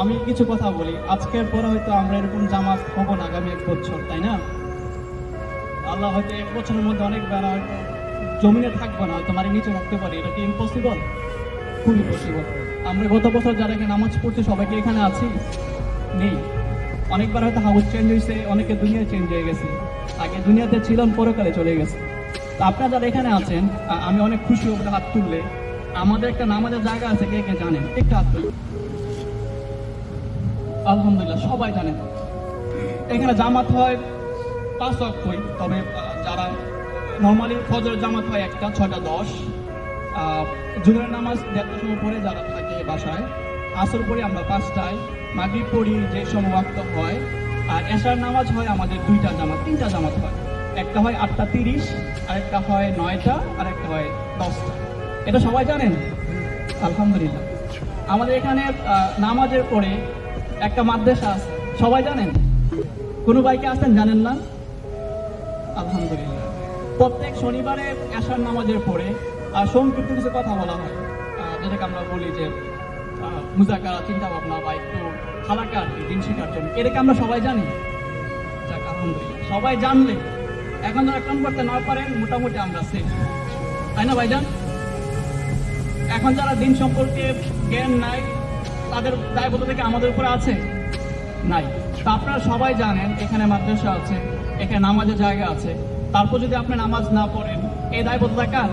আমি কিছু কথা বলি। আজকের পরে হয়তো আমরা এরকম জামাত হব না আগামী এক বছর, তাই না? আল্লাহ হয়তো এক বছরের মধ্যে অনেক জমিনে থাকব না নিচে পারি। এটা কি ইম্পসিবল খুবই পসিবল আমরা গত বছর যারা নামাজ পড়ছি, সবাইকে এখানে আছি? নেই। অনেকবার হয়তো হাউস চেঞ্জ হয়েছে অনেকে দুনিয়া চেঞ্জ হয়ে গেছে। আগে দুনিয়াতে ছিলাম পরকালে চলে গেছে। তো আপনারা যারা এখানে আছেন আমি অনেক খুশি হব হাত তুললে। আমাদের একটা নামাজের জায়গা আছে, কে কে জানেন একটু হাত আলহামদুলিল্লাহ, সবাই জানেন এখানে জামাত হয় পাঁচ অক্ষই, তবে যারা নর্মালি ফজর জামাত হয় একটা, ছয়টা, দশ। জুনের নামাজ দেড়টার সময় পড়ে যারা থাকে বাসায়, আসর পড়ি আমরা পাঁচটায়, মাগরিব পড়ি যে সময় হয়, আর এশার নামাজ হয় আমাদের দুইটা জামাত, তিনটা জামাত হয়। একটা হয় আটটা তিরিশ আর একটা হয় নয়টা আর একটা হয় দশটা। এটা সবাই জানেন? আলহামদুলিল্লাহ। আমাদের এখানে নামাজের পরে একটা মাদ্রাসা আছে। সবাই জানেন? কোনো বাইকে আসেন জানেন না? আলহামদুলিল্লাহ। প্রত্যেক শনিবারে এশার নামাজের পরে সংক্ষিপ্ত কিছু কথা বলা হয়। যেটাকে আমরা বলি যে আহ, মুজাকারা চিন্তা ভাবনা বা একটু হালাকা আর কি, দিন শিকার জন্য। এটাকে আমরা সবাই জানি? যাক আলহামদুলিল্লাহ। সবাই জানলে এখন যারা কাম করতে না পারেন, মোটামুটি আমরা সেফ তাই না, ভাইজান? এখন যারা দিন সম্পর্কে জ্ঞান নাই, তাদের দায়বদ্ধ থেকে আমাদের উপরে আছে? নাই। তো আপনারা সবাই জানেন, এখানে মাদ্রাসা আছে, এখানে নামাজের জায়গা আছে। তারপর যদি আপনি নামাজ না পড়েন, এই দায়বদ্ধতা কার?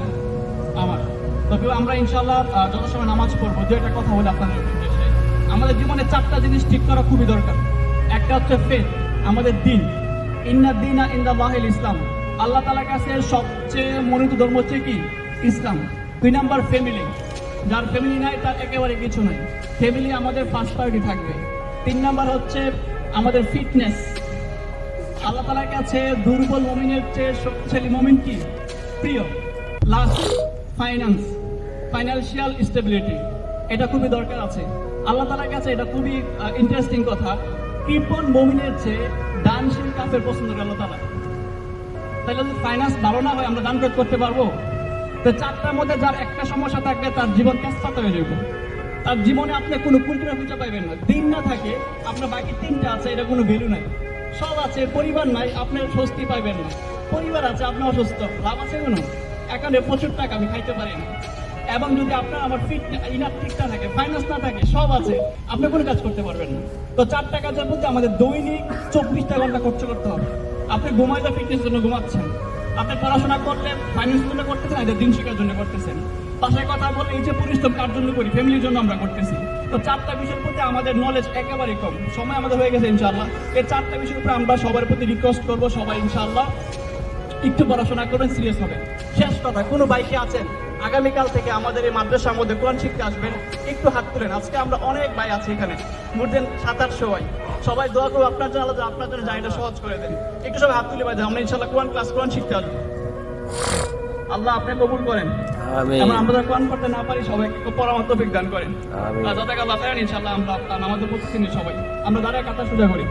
আমার। তো কেউ, আমরা ইনশাল্লাহ যত সময় নামাজ পড়ব, দু একটা কথা বলে আপনাদের উদ্দেশ্যে। আমাদের জীবনে চারটা জিনিস ঠিক করা খুবই দরকার। একটা হচ্ছে ফেথ আমাদের দিন। ইন্না দিনা ইন্দা বাহিল ইসলাম। আল্লাহ তালার কাছে সবচেয়ে মনোনীত ধর্ম হচ্ছে কি? ইসলাম। দুই নাম্বার ফ্যামিলি যার ফ্যামিলি নাই, তার একেবারে কিছু নাই। ফ্যামিলি আমাদের ফার্স্ট প্রায়োরিটি থাকবে। তিন নাম্বার হচ্ছে আমাদের ফিটনেস আল্লাহ তালার কাছে দুর্বল মমিনের চেয়ে শক্তিশালী মমিন কি? প্রিয়। লাস্ট ফাইন্যান্স ফাইন্যান্সিয়াল স্টেবিলিটি এটা খুবই দরকার আছে। আল্লাহ তালার কাছে এটা খুবই ইন্টারেস্টিং কথা। কৃপন মমিনের চেয়ে দানশীল কাফের পছন্দ করে আল্লাহ তালা তাহলে যদি ফাইন্যান্স ভালো না হয়, আমরা দান করতে পারব? তো চারটার মধ্যে যার একটা সমস্যা থাকবে, তার জীবন ক্যাস্তাত হয়ে যাবে। তার জীবনে আপনি কোনো কুলকুলা খুঁজে পাইবেন না। দিন না থাকে, আপনার বাকি তিনটা আছে, এটা কোনো ভ্যালু নাই। সব আছে, পরিবার নাই আপনার স্বস্তি পাইবেন না। পরিবার আছে আপনি অসুস্থ, লাভ আছে কোনো? এখানে প্রচুর টাকা, আমি খাইতে পারি না। এবং যদি আপনার আমার ফিট ইনার ঠিকঠাক থাকে ফাইন্যান্স না থাকে, সব আছে, আপনি কোনো কাজ করতে পারবেন না। তো চারটা কাজের মধ্যে আমাদের দৈনিক চব্বিশটা ঘণ্টা খরচ করতে হবে। আপনি ঘুমাইতে ফিটনেস জন্য ঘুমাচ্ছেন। আপনি পড়াশোনা করলে ফাইন্যান্স জন্য করতেছেন এদের দিন শিকার জন্য করতেছেন। পাশে কথা বলে এই যে পরিশ্রম কার জন্য করি? ফ্যামিলির জন্য আমরা করতেছি। তো চারটা বিষয়ের প্রতি আমাদের নলেজ একেবারে কম। সময় আমাদের হয়ে গেছে ইনশাল্লাহ এই চারটা বিষয়ের উপরে আমরা সবার প্রতি রিকোয়েস্ট করব সবাই ইনশাল্লাহ একটু পড়াশোনা করবেন সিরিয়াস হবে শেষ কথা, কোনো বাইকে আছেন? আগামীকাল থেকে আমাদের এই মাদ্রাসার মধ্যে কোরআন শিখতে আসবেন। একটু হাত তুলেন। আজকে আমরা অনেক ভাই আছি এখানে। মোর দেন সাত আটশো ভাই সবাই দোয়া করব আপনার জন্য যেন আপনার জন্য জায়গাটা সহজ করে দেন। একটু সবাই হাত তুলে ভাই আমরা ইনশাল্লাহ কোরআন ক্লাস কোরআন শিখতে আসব। আল্লাহ আপনি কবুল করেন। আমরা যারা কোরআন পড়তে না পারি সবাইকে পরামর্শ দান করেন। যাতে আল্লাহ চান ইনশাল্লাহ আমরা আমাদের প্রতিদিন সবাই। আমরা দাঁড়ায় কাতা সোজা করি।